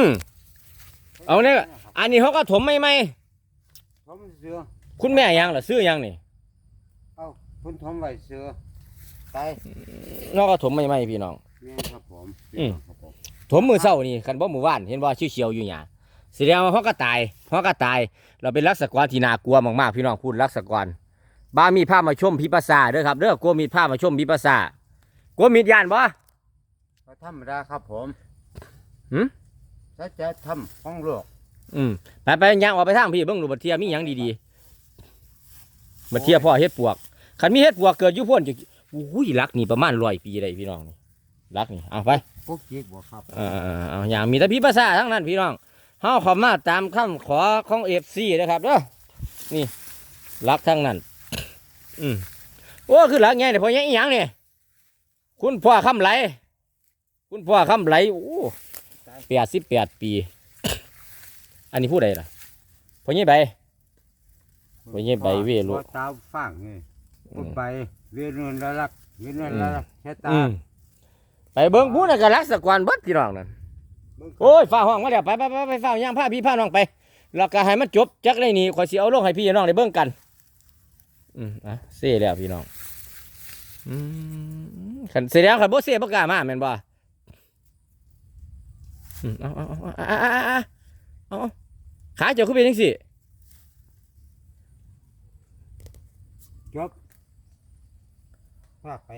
อืมเอาเนี่ยอันนี้เขาก็ถมไม่ไม่ผมเสือคุณแม่ยังเหรอซื้อยังนี่เอ้าคุณทมไว้เสือตายนอกก็ถมไม่ไม่พี่น้องแม่นครับผมอืมครับผมถมมือเศร้านี่คันบ่มือว่านเห็นว่าชื่อเขียวอยู่หยาแสดงว่าเขาก็ตายเขาก็ตาย เราเป็นรักษากรที่น่ากลัวมากๆพี่น้องพูดรักษากรบ้ามีผ้ามาชมพิปัสสาเด้อครับเด้อกลัวมีผ้ามาชมพิปัสสากลัวมีดยานบ่ก็ธรรมดาครับผมหืม ถ้าจะทำของโลกอืมไปไปย่างออกไปทางพี่เบิ่งดูบัดเทียมีหยังดีๆบัดเทียพ่อเฮ็ดปวกคันมีเฮ็ดปวกเกิดอยู่พ่นจะอุ้ยรักนี่ประมาณร้อยปีได้พี่น้องนี่รักนี่เอาไปกุ๊กจิ๊กบ่ครับเออๆเอาอย่างมีแต่พี่ภาษาทั้งนั้นพี่น้องเฮาขอมาตามคำขอของเอฟซีนะครับเด้อนี่รักทั้งนั้น อืมโอ้คือรักไงเนี่ยพอยังอีหยังเนี่ยคุณพ่อคำไหล คุณพ่อคำไหลโอ้ แปดสิบแปดปี อันนี้ผู้ใดล่ะพ่อยี่ใบโอ้ยใบเวลุพ่อตาฟังนี่อืพูดมไปเวรุนละลักเวรุนละลักแค่ตาอืมไปเบิ้งผู้น่ะก็รักสกวันเบิดพี่น้องนั่นเบิ่งโอ้ยฝ้าห้องมาแล้วไปไปไปไปฝ้าย่างผ้าพี่ผ้าน้องไปแล้วก็ให้มันจบจักได้นี่ข่อยสิเอาลงให้พี่น้องได้เบิ่งกัน อืมอะเซ่แล้วพี่น้อง อืมขันเสียแล้วขันบ่เซ่บ่กล้ามาแม่นบ่อืม เอาเอาเอาเอาอขาเจ้าขึ้นไปยังสิจบพ่อไป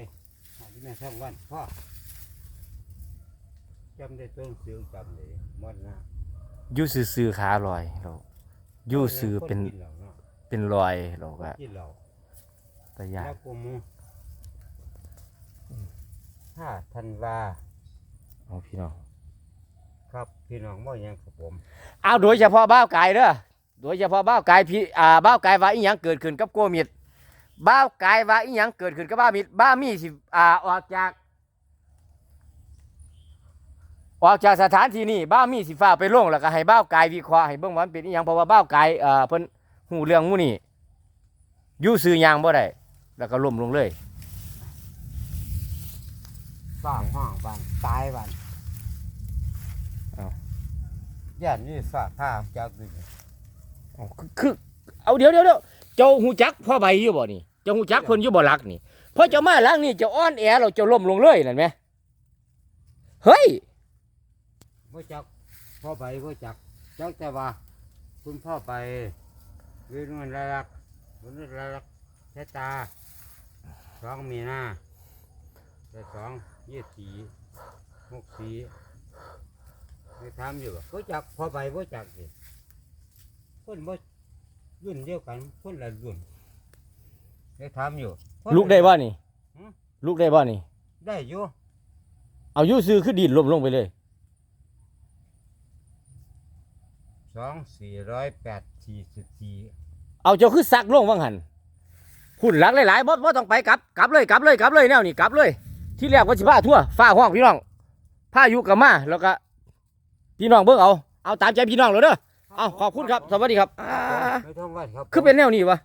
หาที่แม่ช่างวันพ่อจำได้ต้นซื้อจำเลยมันนะยู่ซื้อขาลอยเรายู่ซื้อเป็นเป็นลอยเราก็ตะยาถ้าทันวาเอาพี่น้อง ครับพี่น้องบ่ยังครับผมเอาโดยเฉพาะบ้าวไก่เด้อโดยเฉพาะบ้าวไก่พี่อ่าบ้าวไก่ว่าอีหยังเกิดขึ้นกับโกมิดบ้าวไก่ว่าอีหยังเกิดขึ้นกับบ้ามิดบ้ามีสิอ่าออกจาก ออกจากสถานที่นี้บ้ามีสิฟ้าไปลงแล้วก็ให้บ้าวไก่วิเคราะห์ให้เบิ่งว่ามันเป็นอีหยังเพราะว่าบ้าวไก่เอ่อเพิ่นหูเรื่องหมู่นี้อยู่ซื้อหยางบ่ได้แล้วก็ล้มลงเลยฟ้าห้างบ้านตายบ้านเอา ย่านนี่ฟ้าผ้าจากดึงเอคือคือเอาเดี๋ยวเดี๋ยวเดี๋ยวเจ้าหูจักพ่อใบอยู่บ่นี่เจ้าหูจักเพิ่นอยู่บ่รักนี่พอเจ้ามาลักนี่เจ้าอ้อนแอเราเจ้าล้มลงเลยนั่นไหมเฮ้ยบ่จักพ่อไปบ่จักจักแต่ว่า คุณพ่อไปเวิรุณละลักวิรุณละลักแค่ตาสองมีหน้าแต่สองยี่สีหกสี ไม่ทำอยู่บ่บ่จักพ่อไปบ่จักสิคนบ่รุ่นเดียวกันคนละรุ่นได้ทำอยู่คนลูกได้บ่นี่หือลูกได้บ่นี่ ได้อยู่เอาอยู่ซื้อคือดินล้มลงไปเลย สองสี่ร้อยแปดสี่สิบสี่เอาเจ้าคือซักลงว่างหันหุ่นหลักหลายๆบ่บ่ต้องไปกลับกลับเลยกลับเลยกลับเลยแนวนี่กลับเลย ที่แรกว่าสิพาทั่วฟ้าห้องพี่น้องพาอยู่กับมาแล้วก็ พี่น้องเบิ่งเอา เอาตามใจพี่น้องเลยเด้อ เอาขอบคุณครับ สวัสดีครับอ่าไม่ต้องว่าครับ คือเป็นแนวนี้วะค